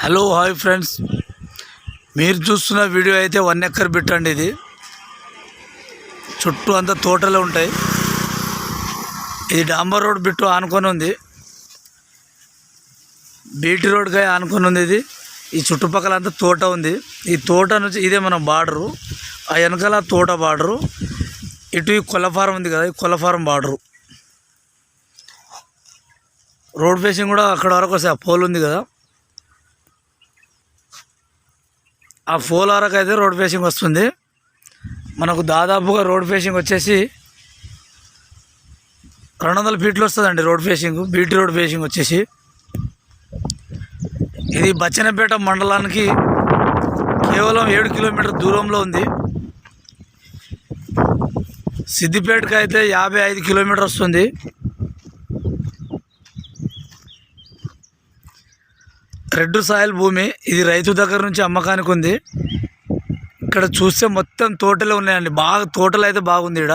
Hello hi friends. మీరు చూస్తున్న video అయితే వన్ ఎక్కర్ బిట్ అండి ఇది. చుట్టూ అంతా తోటలు ఉంటాయి. ఇది డాంబర్ రోడ్ బిట్టు ఆనుకొని ఉంది. బీటీ రోడ్గా ఆనుకొని ఉంది ఇది. ఈ చుట్టుపక్కల అంతా తోట ఉంది. ఈ తోట నుంచి ఇదే మనం బార్డరు. ఆ వెనకాల తోట బార్డరు. ఇటు ఈ కొలఫారం ఉంది కదా ఈ కొల్లఫారం బార్డరు. రోడ్ ఫేసింగ్ కూడా అక్కడ వరకు వస్తే ఆ పోల్ ఉంది కదా. ఆ ఫోలారాకి అయితే రోడ్ ఫేసింగ్ వస్తుంది. మనకు దాదాపుగా రోడ్ ఫేసింగ్ వచ్చేసి రెండు వందల ఫీట్లు వస్తుందండి road facing BT road facing వచ్చేసి. ఇది బచ్చనపేట మండలానికి కేవలం ఏడు కిలోమీటర్ దూరంలో ఉంది. సిద్దిపేటకి అయితే యాభై ఐదు కిలోమీటర్ వస్తుంది. రెడ్ సాయిల్ భూమి ఇది రైతు దగ్గర నుంచి అమ్మకానికి ఉంది. ఇక్కడ చూస్తే మొత్తం తోటలే ఉన్నాయండి. బాగా తోటలు అయితే బాగుంది ఇక్కడ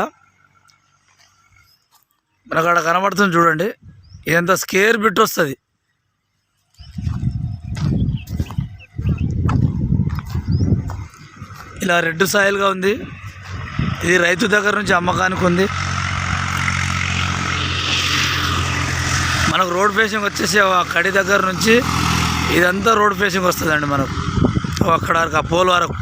మనకు అక్కడ కనబడుతుంది చూడండి. ఇదంతా స్కేర్ బిట్ వస్తుంది. ఇలా రెడ్ సాయిల్గా ఉంది. ఇది రైతు దగ్గర నుంచి అమ్మకానికి ఉంది. మనకు రోడ్ ఫేసింగ్ వచ్చేసి కడి దగ్గర నుంచి ఇదంతా రోడ్ ఫేసింగ్ వస్తుందండి మనకు. అక్కడ వరకు ఆ పోల్ వరకు.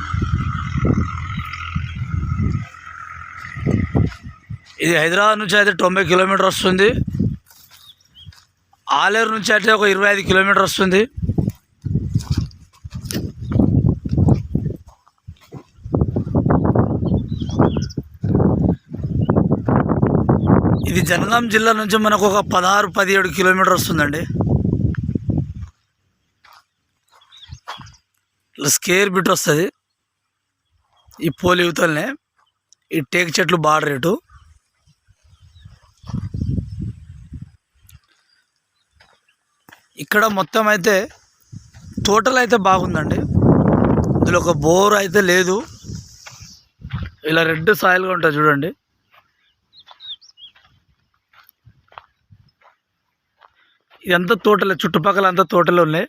ఇది హైదరాబాద్ నుంచి అయితే తొంభై కిలోమీటర్ వస్తుంది. ఆలేరు నుంచి అయితే ఒక ఇరవై ఐదు కిలోమీటర్ వస్తుంది. ఇది జనగాం జిల్లా నుంచి మనకు ఒక పదహారు పదిహేడు కిలోమీటర్ వస్తుందండి. స్కేర్ బిట్ వస్తుంది. ఈ పోలి యువతలనే ఈ టేక్ చెట్లు బాగా రేటు ఇక్కడ మొత్తం అయితే తోటలు అయితే బాగుందండి. ఇందులో ఒక బోర్ అయితే లేదు. ఇలా రెడ్ సాయిల్గా ఉంటుంది చూడండి. ఇదంతా తోటలే చుట్టుపక్కల అంతా తోటలు ఉన్నాయి.